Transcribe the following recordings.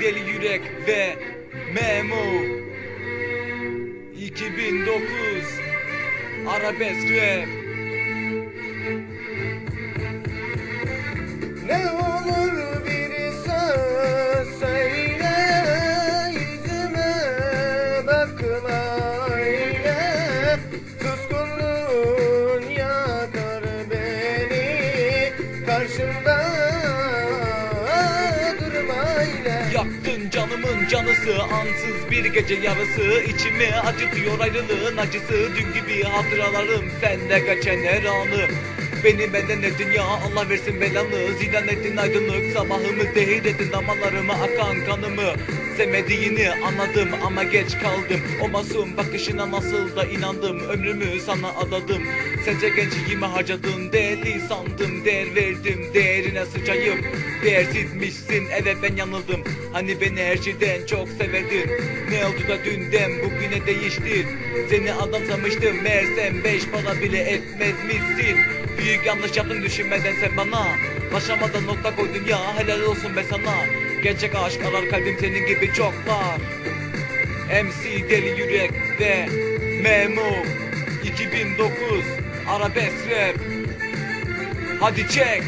Deli Yürek ve Memo. 2009 Arabesk Rap. Ne olur bir söz söyle yüzüme bakma öyle canısı ansız bir gece yarısı. İçimi acıtıyor ayrılığın acısı. Dün gibi hatıralarım sende geçen her anı. Beni benden ettin ya Allah versin belanı. Zidan ettin aydınlık sabahımı zehir ettin damarlarıma akan kanımı. Sevmediğini anladım ama geç kaldım. O masum bakışına nasıl da inandım. Ömrümü sana adadım. Sence gençliğimi harcadın Değerli sandım değer verdim Değerine sıçayım Değersizmişsin. Evet ben yanıldım. Hani beni her şeyden çok severdin? Ne oldu da dünden bugüne değiştin? Seni adam sanmıştım meğersem beş para bile etmezmişsin. Büyük yanlış yaptın düşünmeden sen bana. Başlamadan nokta koydun ya. Helal olsun be sana. Gerçek aşk arar kalbim senin gibi çoklar MC Deli Yürek ve Memo 2009 Arabesk Rap. Hadi çek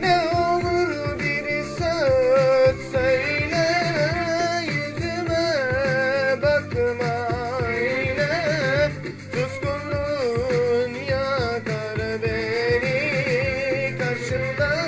ne olur bir söz söyle Yüzüme bakma öyle Suskunluğun yakar beni Karşımda